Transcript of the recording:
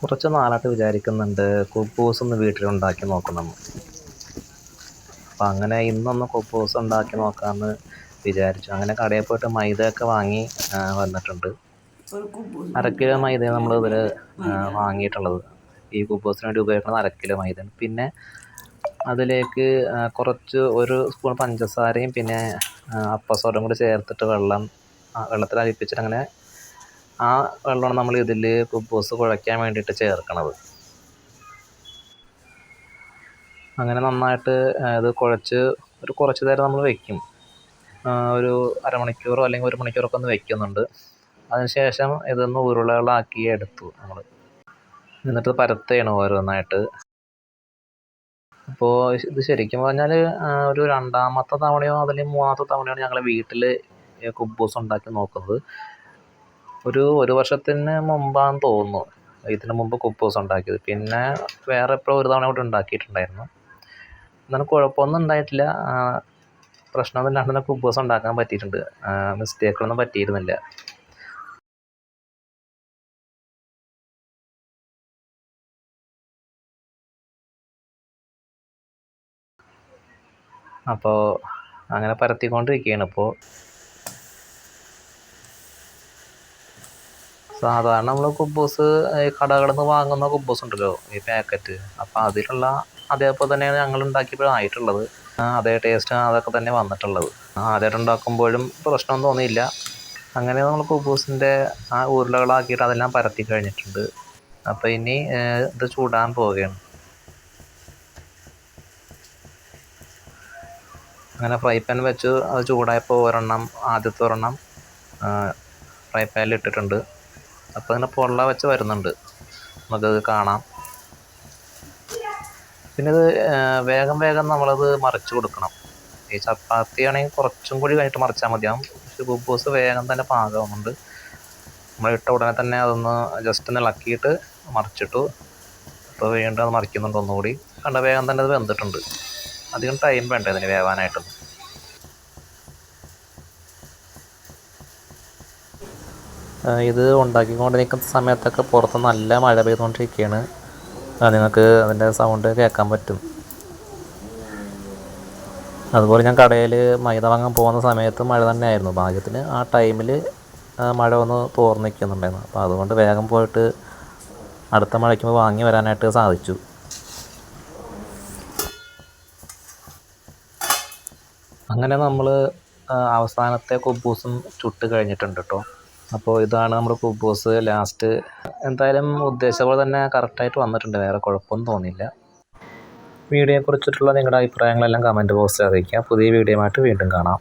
കുറച്ച് നാളായിട്ട് വിചാരിക്കുന്നുണ്ട്. കുപ്പൂസ് ഒന്ന് വീട്ടിലുണ്ടാക്കി നോക്കണം അപ്പം അങ്ങനെ ഇന്നൊന്ന് കുപ്പൂസ് ഉണ്ടാക്കി നോക്കാമെന്ന് വിചാരിച്ചു. അങ്ങനെ കടയിൽ പോയിട്ട് മൈദയൊക്കെ വാങ്ങി വന്നിട്ടുണ്ട്. അര കിലോ മൈദ നമ്മൾ ഇതിൽ വാങ്ങിയിട്ടുള്ളത്. ഈ കുപ്പൂസിന് വേണ്ടി ഉപയോഗിക്കുന്നത് അര കിലോ മൈദയാണ്. പിന്നെ അതിലേക്ക് കുറച്ച് ഒരു സ്പൂൺ പഞ്ചസാരയും പിന്നെ അപ്പസോടും അപ്പസോഡയും കൂടി ചേർത്തിട്ട് വെള്ളം വെള്ളത്തിൽ അരിപ്പിച്ചിട്ട് അങ്ങനെ ആ വെള്ളമാണ് നമ്മൾ ഇതിൽ കുബ്ബൂസ് കുഴയ്ക്കാൻ വേണ്ടിയിട്ട് ചേർക്കണത്. അങ്ങനെ നന്നായിട്ട് ഇത് കുഴച്ച് ഒരു കുറച്ച് നേരം നമ്മൾ വെക്കും. ആ, ഒരു അരമണിക്കൂറോ അല്ലെങ്കിൽ ഒരു മണിക്കൂറൊക്കെ ഒന്ന് വെക്കുന്നുണ്ട്. അതിനുശേഷം ഇതൊന്ന് ഉരുളകളാക്കി എടുത്തു നമ്മൾ. എന്നിട്ട് പരത്തുകയാണ് ഓരോന്നായിട്ട്. അപ്പോൾ ഇത് ശരിക്കും പറഞ്ഞാൽ ഒരു രണ്ടാമത്തെ തവണയോ അതല്ലെങ്കിൽ മൂന്നാമത്തെ തവണയോ ഞങ്ങൾ വീട്ടിൽ കുബൂസ് ഉണ്ടാക്കി നോക്കുന്നത്. ഒരു ഒരു വർഷത്തിന് മുമ്പാന്ന് തോന്നുന്നു. ഇതിന് മുമ്പ് കുപ്പൂസ് ഉണ്ടാക്കിയത്. പിന്നെ വേറെ എപ്പോഴും ഒരു തവണ കൂടി ഉണ്ടാക്കിയിട്ടുണ്ടായിരുന്നു. എന്നാലും കുഴപ്പമൊന്നും ഉണ്ടായിട്ടില്ല. പ്രശ്നം ഇല്ലാണ്ട് തന്നെ കുബൂസ് ഉണ്ടാക്കാൻ പറ്റിയിട്ടുണ്ട്. മിസ്റ്റേക്കുകളൊന്നും പറ്റിയിരുന്നില്ല. അപ്പോൾ അങ്ങനെ പരത്തിക്കൊണ്ടിരിക്കുകയാണ് ഇപ്പോൾ സാധാരണ നമ്മൾ കുബൂസ് ഈ കടകളിൽ നിന്ന് വാങ്ങുന്ന കുബൂസ് ഉണ്ടല്ലോ ഈ പാക്കറ്റ്. അപ്പോൾ അതിലുള്ള അതേപോലെ തന്നെയാണ് ഞങ്ങൾ ഉണ്ടാക്കിയപ്പോഴായിട്ടുള്ളത് അതേ ടേസ്റ്റ് അതൊക്കെ തന്നെ വന്നിട്ടുള്ളത്. ആദ്യമായിട്ട് ഉണ്ടാക്കുമ്പോഴും പ്രശ്നമൊന്നും തോന്നിയില്ല. അങ്ങനെ നമ്മൾ കുബൂസിന്റെ ആ ഉരുളകളാക്കിയിട്ട് അതെല്ലാം പരത്തി കഴിഞ്ഞിട്ടുണ്ട്. അപ്പോൾ ഇനി ഇത് ചൂടാൻ പോവുകയാണ്. അങ്ങനെ ഫ്രൈ പാൻ വെച്ച് അത് ചൂടായപ്പോൾ ഒരെണ്ണം ആദ്യത്തെ ഒരെണ്ണം ഫ്രൈ പാനിൽ ഇട്ടിട്ടുണ്ട്. അപ്പോൾ ഇങ്ങനെ പൊള്ള വെച്ച് വരുന്നുണ്ട്. നമുക്കത് കാണാം. പിന്നെ ഇത് വേഗം വേഗം നമ്മളത് മറിച്ച് കൊടുക്കണം. ഈ ചപ്പാത്തി ആണെങ്കിൽ കുറച്ചും കൂടി കഴിഞ്ഞിട്ട് മറിച്ചാൽ മതിയാവും പക്ഷെ ബുബൂസ് വേഗം തന്നെ പാകമാകുന്നുണ്ട് നമ്മൾ ഇട്ട ഉടനെ തന്നെ അതൊന്ന് ജസ്റ്റ് ഒന്ന് ഇളക്കിയിട്ട് മറിച്ചിട്ടു. അപ്പോൾ വീണ്ടും അത് മറിക്കുന്നുണ്ട് ഒന്നുകൂടി. കണ്ട വേഗം തന്നെ അത് വെന്തിട്ടുണ്ട്. അധികം ടൈം വേണ്ട ഇതിന് വേവാനായിട്ടൊന്നും. ഇത് ഉണ്ടാക്കിക്കൊണ്ട് നിൽക്കുന്ന സമയത്തൊക്കെ പുറത്ത് നല്ല മഴ പെയ്തുകൊണ്ടിരിക്കുകയാണ്. നിങ്ങൾക്ക് അതിന്റെ സൗണ്ട് കേൾക്കാൻ പറ്റും. അതുപോലെ ഞാൻ കടയിൽ മൈദ വാങ്ങാൻ പോകുന്ന സമയത്ത് മഴ തന്നെയായിരുന്നു. ഭാഗ്യത്തിന് ആ ടൈമിൽ മഴ ഒന്ന് തോർന്ന് നിൽക്കുന്നുണ്ടായിരുന്നു. അപ്പോൾ അതുകൊണ്ട് വേഗം പോയിട്ട് അടുത്ത മഴയ്ക്ക് വാങ്ങി വരാനായിട്ട് സാധിച്ചു. അങ്ങനെ നമ്മൾ അവസാനത്തെ കൊബൂസും ചുട്ട് കഴിഞ്ഞിട്ടുണ്ട് കേട്ടോ അപ്പോൾ ഇതാണ് നമ്മുടെ കുബൂസ് ലാസ്റ്റ് എന്തായാലും ഉദ്ദേശിച്ച പോലെ തന്നെ കറക്റ്റായിട്ട് വന്നിട്ടുണ്ട്. വേറെ കുഴപ്പമൊന്നും തോന്നിയില്ല. വീഡിയോയെക്കുറിച്ചിട്ടുള്ള നിങ്ങളുടെ അഭിപ്രായങ്ങളെല്ലാം കമന്റ് ബോക്സിൽ അറിയിക്കുക. പുതിയ വീഡിയോയുമായിട്ട് വീണ്ടും കാണാം.